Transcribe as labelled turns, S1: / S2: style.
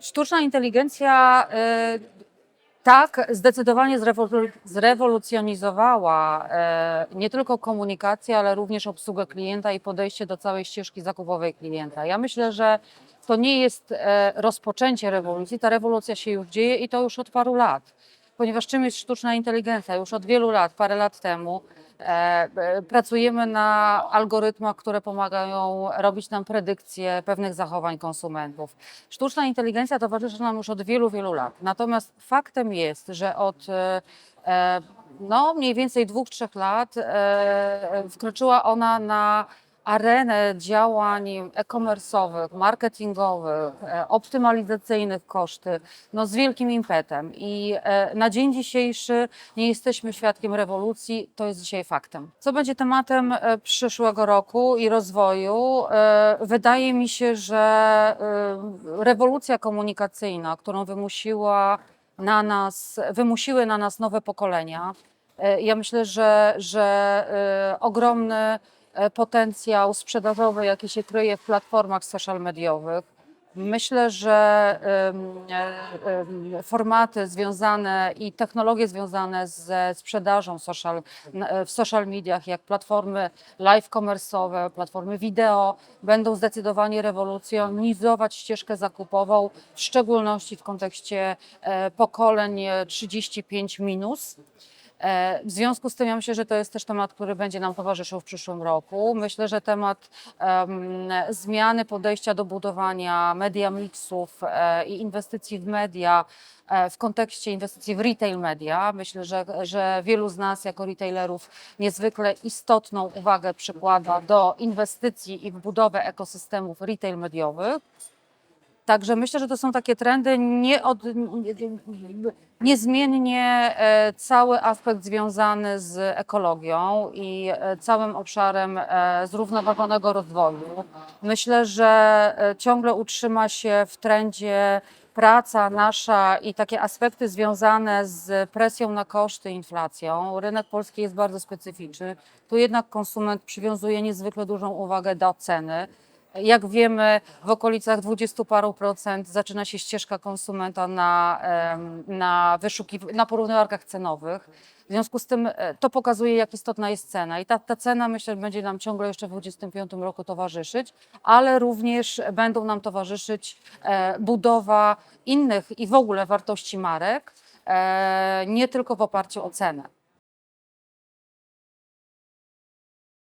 S1: Sztuczna inteligencja y, tak zdecydowanie zrewolu- zrewolucjonizowała e, nie tylko komunikację, ale również obsługę klienta i podejście do całej ścieżki zakupowej klienta. Ja myślę, że to nie jest e, rozpoczęcie rewolucji, ta rewolucja się już dzieje i to już od paru lat. Ponieważ czym jest sztuczna inteligencja? Już od wielu lat, parę lat temu, pracujemy na algorytmach, które pomagają robić nam predykcje pewnych zachowań konsumentów. Sztuczna inteligencja towarzyszy nam już od wielu, wielu lat. Natomiast faktem jest, że od e, e, no, mniej więcej dwóch, trzech lat e, wkroczyła ona na arenę działań e-commerce'owych, marketingowych, e, optymalizacyjnych koszty, no z wielkim impetem. I e, na dzień dzisiejszy nie jesteśmy świadkiem rewolucji, to jest dzisiaj faktem. Co będzie tematem e, przyszłego roku i rozwoju? Wydaje mi się, że rewolucja komunikacyjna, którą wymusiła na nas, wymusiły na nas nowe pokolenia, ja myślę, że, że ogromny potencjał sprzedażowy, jaki się kryje w platformach social mediowych. Myślę, że e, formaty związane i technologie związane ze sprzedażą social, e, w social mediach, jak platformy live commerce'owe, platformy wideo, będą zdecydowanie rewolucjonizować ścieżkę zakupową, w szczególności w kontekście e, pokoleń e, 35 minus. E, W związku z tym ja myślę, że to jest też temat, który będzie nam towarzyszył w przyszłym roku. Myślę, że temat em, zmiany podejścia do budowania media mixów e, i inwestycji w media e, w kontekście inwestycji w retail media. Myślę, że, że wielu z nas jako retailerów niezwykle istotną uwagę przykłada do inwestycji i w budowę ekosystemów retail mediowych. Także myślę, że to są takie trendy nie od, nie- niezmiennie e, cały aspekt związany z ekologią i e, całym obszarem e, zrównoważonego rozwoju. Myślę, że ciągle utrzyma się w trendzie praca nasza i takie aspekty związane z presją na koszty, inflacją. Rynek polski jest bardzo specyficzny. Tu jednak konsument przywiązuje niezwykle dużą uwagę do ceny. Jak wiemy, w okolicach 20 paru procent zaczyna się ścieżka konsumenta na, na, wyszukiw- na porównywarkach cenowych. W związku z tym e, to pokazuje, jak istotna jest cena. I ta, ta cena, myślę, będzie nam ciągle jeszcze w 2025 roku towarzyszyć, ale również będą nam towarzyszyć e, budowa innych i w ogóle wartości marek, e, nie tylko w oparciu o cenę.